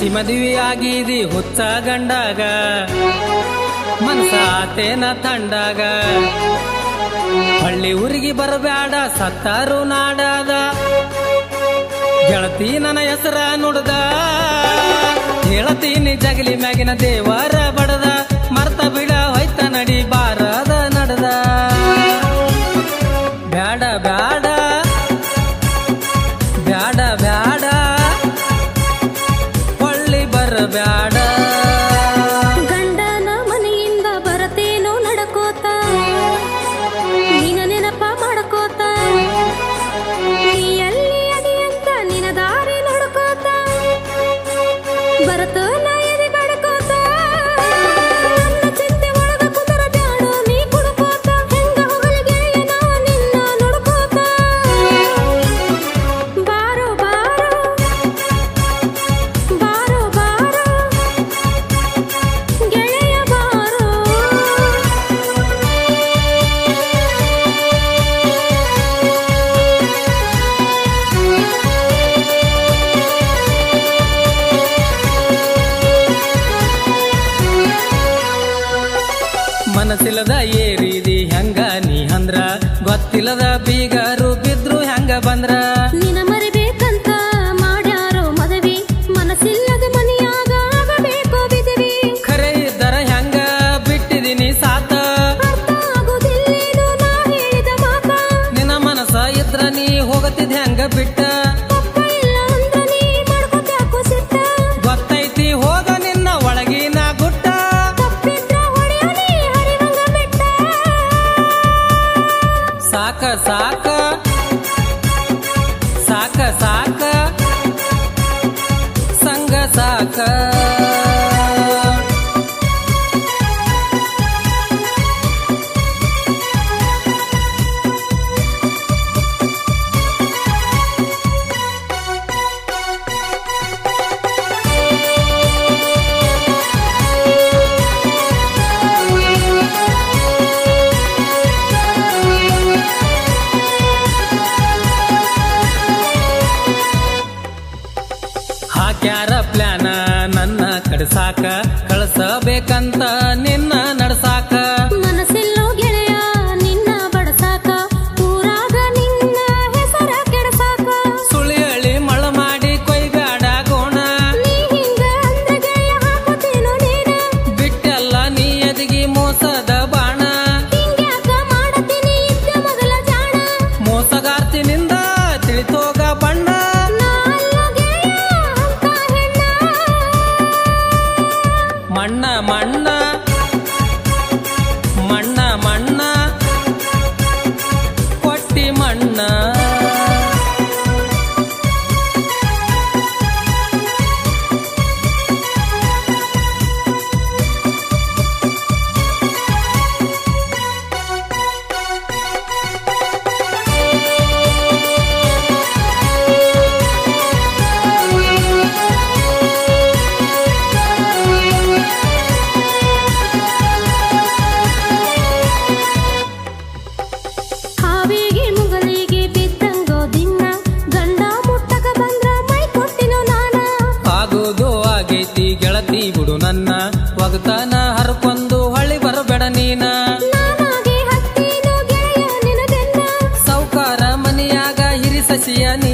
ಹಚ್ಚಿ ಮದುವೆಯಾಗಿದಿ ಹುಚ್ಚ ಗಂಡಾಗ. ಮನ್ಸಾತೇನ ತಂಡಾಗ. ಹಳ್ಳಿ ಊರಿಗೆ ಬರಬೇಡ ಸತ್ತಾರು ನಾಡಾದ ಗೆಳತಿ ನನ್ನ ಹೆಸರ ನುಡ್ದ. ಹೇಳತೀನಿ ಜಗಲಿ ಮ್ಯಾಗಿನ ದೇವರ ಬಡದ. ಮನಸ್ಸಿಲ್ಲದ ಏರಿದಿ ಹೆಂಗ ನೀ ಅಂದ್ರ? ಗೊತ್ತಿಲ್ಲದ ಬೀಗರು ಬಿದ್ರು ಹೆಂಗ ಬಂದ್ರ? ನಿನ ಮರಿಬೇಕಂತ ಮಾಡ್ಯಾರೋ ಮದವಿ? ಮನಸಿಲ್ಲದ ಮನಿಯಾಗ ಆಗಬೇಕು ಬಿದಿವಿ? ಖರೆ ಇದ್ದರ ಹೆಂಗ ಬಿಟ್ಟಿದೀನಿ ಸಾತ? ನಿನ್ನ ಮನಸ್ಸ ಇದ್ರ ನೀ ಹೋಗತ್ತಿದ್ ಹೆಂಗ ಬಿಟ್ಟ? ಸಾಕ ಸಾಕ ಯಾರ ಪ್ಲಾನ? ನನ್ನ ಕಡಸಾಕ ಕಳಸಬೇಕಂತ hacían